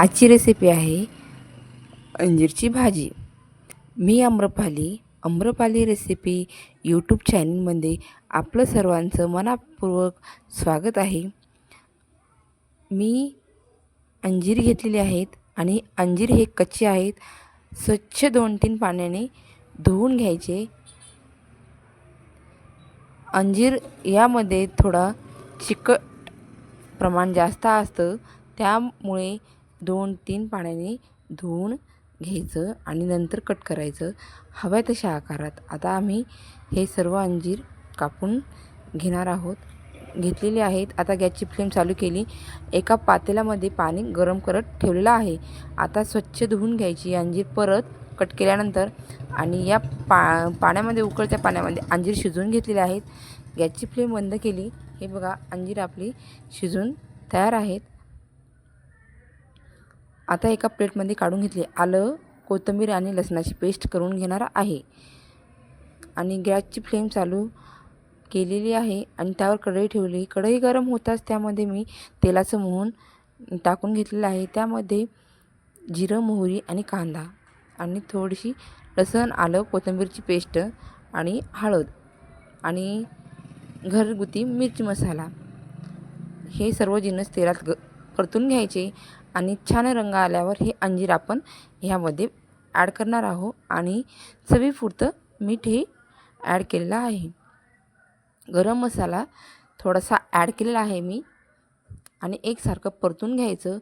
आजची रेसिपी आहे अंजीरची भाजी. मी आम्रपाली आम्रपाली रेसिपी यूट्यूब चॅनलमध्ये आपलं सर्वांचं मनापूर्वक स्वागत आहे. मी अंजीर घेतलेले आहेत आणि अंजीर हे कच्चे आहेत. स्वच्छ दोन तीन पाण्याने धुवून घ्यायचे. अंजीर यामध्ये थोडा चिकट प्रमाण जास्त असतं. त्यामुळे दोन तीन पाण्याने धुवून घ्यायचं आणि नंतर कट करायचं. हव्या तशा आकारात. आता आम्ही हे सर्व अंजीर कापून घेणार आहोत. घेतलेले आहेत. आता गॅसची फ्लेम चालू केली. एका पातेल्यामध्ये पाणी गरम करत ठेवलेलं आहे. आता स्वच्छ धुवून घ्यायची अंजीर परत कट केल्यानंतर आणि या पा पाण्यामध्ये उकळत्या पाण्यामध्ये अंजीर शिजवून घेतलेले आहेत. गॅसची फ्लेम बंद केली. हे बघा अंजीर आपली शिजून तयार आहेत. आता एका प्लेटमध्ये काढून घेतले. आलं कोथिंबीर आणि लसणाची पेस्ट करून घेणार आहे. आणि गॅसची फ्लेम चालू केलेली आहे आणि त्यावर कढई ठेवली. कढई गरम होताच त्यामध्ये मी तेलाचं मोहन टाकून घेतलेलं आहे. त्यामध्ये जिरं मोहरी आणि कांदा आणि थोडीशी लसण आलं कोथिंबीरची पेस्ट आणि हळद आणि घरगुती मिरची मसाला. हे सर्व जिन्नस तेलात ग परतून घ्यायचे. आणि छान रंग आल्यावर हे अंजीर आपण ह्यामध्ये ॲड करणार आहोत. आणि चवीपुरतं मीठ हे ॲड केलेलं आहे. गरम मसाला थोडासा ॲड केलेला आहे मी. आणि एकसारखं परतून घ्यायचं.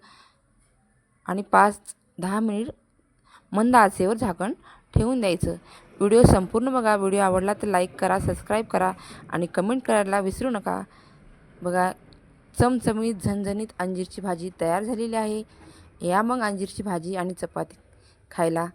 आणि पाच दहा मिनिट मंद आचेवर झाकण ठेवून द्यायचं. व्हिडिओ संपूर्ण बघा. व्हिडिओ आवडला तर लाईक करा सबस्क्राईब करा आणि कमेंट करायला विसरू नका. बघा चमचमीत झणझणीत अंजीरची भाजी तयार झालेली आहे. या मग अंजीरची भाजी आणि चपाती खायला